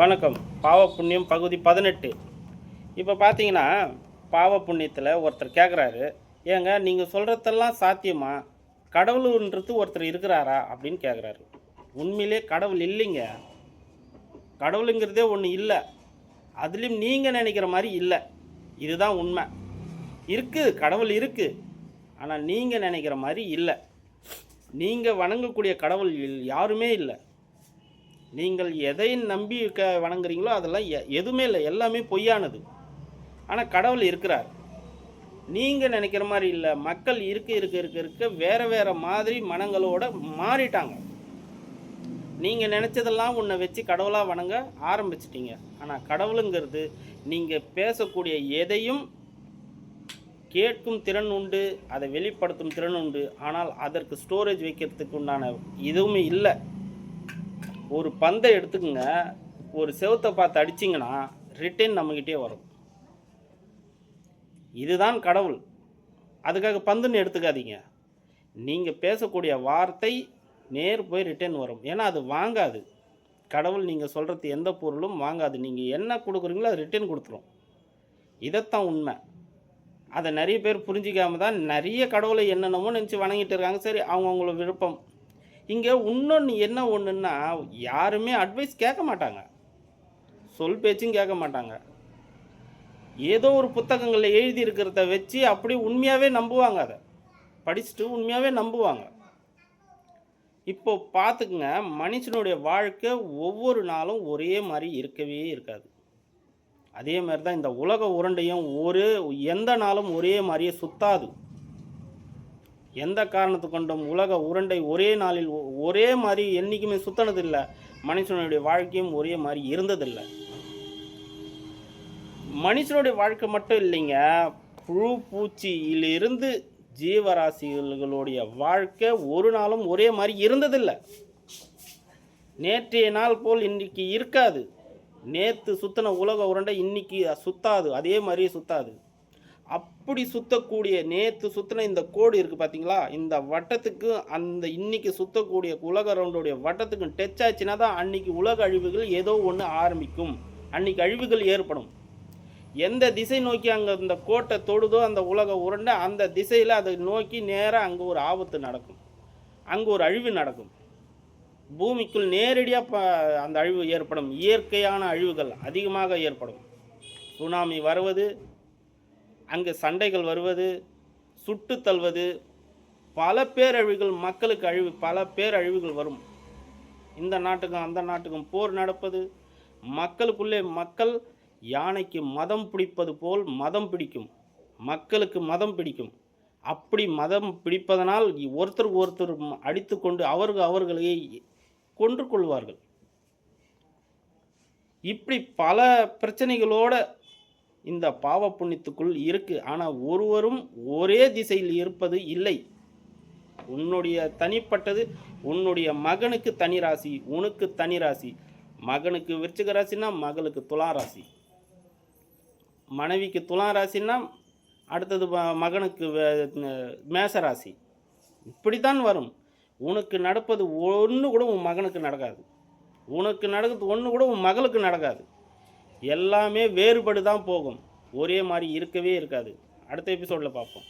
வணக்கம். பாவ புண்ணியம் பகுதி பதினெட்டு. இப்போ பார்த்தீங்கன்னா பாவ புண்ணியத்தில் ஒருத்தர் கேட்குறாரு ஏங்க நீங்கள் சொல்கிறதெல்லாம் சாத்தியமா? கடவுளுன்றது ஒருத்தர் இருக்கிறாரா? அப்படின்னு கேட்குறாரு உண்மையிலே கடவுள் இல்லைங்க. கடவுளுங்கிறதே ஒன்று இல்லை. அதுலேயும் நீங்கள் நினைக்கிற மாதிரி இல்லை. இதுதான் உண்மை. இருக்குது கடவுள் இருக்குது ஆனால் நீங்கள் நினைக்கிற மாதிரி இல்லை. நீங்கள் வணங்கக்கூடிய கடவுள் யாருமே இல்லை. நீங்கள் எதை நம்பி க வணங்குறீங்களோ அதெல்லாம் எ- எதுவுமே இல்லை. எல்லாமே பொய்யானது. ஆனால் கடவுள் இருக்கிறார். நீங்கள் நினைக்கிற மாதிரி இல்லை. மக்கள் இருக்க இருக்க இருக்க இருக்க வேறு வேறு மாதிரி மனங்களோட மாறிட்டாங்க. நீங்கள் நினச்சதெல்லாம் உன்னை வச்சு கடவுளாக வணங்க ஆரம்பிச்சிட்டீங்க. ஆனால் கடவுளுங்கிறது நீங்கள் பேசக்கூடிய எதையும் கேட்கும் திறன் உண்டு அதை வெளிப்படுத்தும் திறன் உண்டு. ஆனால் அதற்கு ஸ்டோரேஜ் வைக்கிறதுக்கு உண்டான இதுவுமே இல்லை. ஒரு பந்தை எடுத்துக்கோங்க. ஒரு செவுத்தை பார்த்து அடிச்சிங்கன்னா ரிட்டர்ன் நம்மக்கிட்டே வரும். இதுதான் கடவுள். அதுக்காக பந்துன்னு எடுத்துக்காதீங்க. நீங்கள் பேசக்கூடிய வார்த்தை நேர் போய் ரிட்டர்ன் வரும். ஏன்னா அது வாங்காது. கடவுள் நீங்கள் சொல்கிறது எந்த பொருளும் வாங்காது. நீங்கள் என்ன கொடுக்குறீங்களோ அது ரிட்டர்ன் கொடுத்துரும். இதைத்தான் உண்மை. அதை நிறைய பேர் புரிஞ்சிக்காம தான் நிறைய கடவுளை என்னென்னமோ நினச்சி வணங்கிட்டு இருக்காங்க. சரி அவங்கவுங்கள விருப்பம். இங்கே இன்னொன்று என்ன ஒன்றுன்னா யாருமே அட்வைஸ் கேட்க மாட்டாங்க. சொல் பேச்சும் கேட்க மாட்டாங்க. ஏதோ ஒரு புத்தகங்களில் எழுதி இருக்கிறத வச்சு அப்படி உண்மையாகவே நம்புவாங்க அதை. படிச்சுட்டு உண்மையாகவே நம்புவாங்க. இப்போ பார்த்துக்குங்க மனுஷனுடைய வாழ்க்கை ஒவ்வொரு நாளும் ஒரே மாதிரி இருக்கவே இருக்காது. அதே மாதிரி தான் இந்த உலக உருண்டையும் ஒரு எந்த நாளும் ஒரே மாதிரியே சுத்தாது. எந்த காரணத்து கொண்டும் உலக உருண்டை ஒரே நாளில் ஒ- ஒரே மாதிரி என்றைக்குமே சுத்தனதில்லை. மனுஷனுடைய வாழ்க்கையும் ஒரே மாதிரி இருந்ததில்லை. மனுஷனுடைய வாழ்க்கை மட்டும் இல்லைங்க. புழு பூச்சியிலிருந்து ஜீவராசிகளுடைய வாழ்க்கை ஒரு நாளும் ஒரே மாதிரி இருந்ததில்லை. நேற்றைய நாள் போல் இன்றைக்கு இருக்காது. நேற்று சுத்தின உலக உருண்டை இன்னைக்கு சுத்தாது. அதே மாதிரியே சுத்தாது. அப்படி சுத்தக்கூடிய நேற்று சுத்தின இந்த கோடு இருக்குது பார்த்தீங்களா இந்த வட்டத்துக்கு அந்த இன்னைக்கு சுத்தக்கூடிய உலக ரவுண்டுடைய வட்டத்துக்கு டச் ஆச்சுன்னா தான் அன்னைக்கு உலக அழிவுகள் ஏதோ ஒன்று ஆரம்பிக்கும். அன்னைக்கு அழிவுகள் ஏற்படும். எந்த திசை நோக்கி அங்கே இந்த கோட்டை தொடுதோ அந்த உலக உருண்டை அந்த திசையில் அதை நோக்கி நேராக அங்கே ஒரு ஆபத்து நடக்கும். அங்கே ஒரு அழிவு நடக்கும். பூமிக்குள் நேரடியாக ப அந்த அழிவு ஏற்படும். இயற்கையான அழிவுகள் அதிகமாக ஏற்படும். சுனாமி வருவது அங்கே சண்டைகள் வருவது சுட்டு தள்ளுவது பல பேரழிவுகள் மக்களுக்கு அழிவு பல பேரழிவுகள் வரும். இந்த நாட்டுக்கும் அந்த நாட்டுக்கும் போர் நடப்பது மக்களுக்குள்ளே மக்கள் யானைக்கு மதம் பிடிப்பது போல் மதம் பிடிக்கும். மக்களுக்கு மதம் பிடிக்கும். அப்படி மதம் பிடிப்பதனால் ஒருத்தருக்கு ஒருத்தர் அடித்து கொண்டு அவர்கள் அவர்களையே கொன்று கொள்வார்கள் இப்படி பல பிரச்சனைகளோட இந்த பாவ புண்ணியத்துக்குள் இருக்கு. ஆனால் ஒருவரும் ஒரே திசையில் இருப்பது இல்லை. உன்னுடைய தனிப்பட்டது உன்னுடைய மகனுக்கு தனி ராசி உனக்கு தனி ராசி. மகனுக்கு விருச்சிக ராசினா மகளுக்கு துலா ராசி. மனைவிக்கு துலா ராசின்னா அடுத்தது மகனுக்கு மேச ராசி. இப்படித்தான் வரும். உனக்கு நடப்பது ஒன்று கூட உன் மகனுக்கு நடக்காது. உனக்கு நடக்கிறது ஒன்று கூட உன் மகளுக்கு நடக்காது. எல்லாமே வேறுபடுதான் போகும். ஒரே மாதிரி இருக்கவே இருக்காது. அடுத்த எபிசோடில் பார்ப்போம்.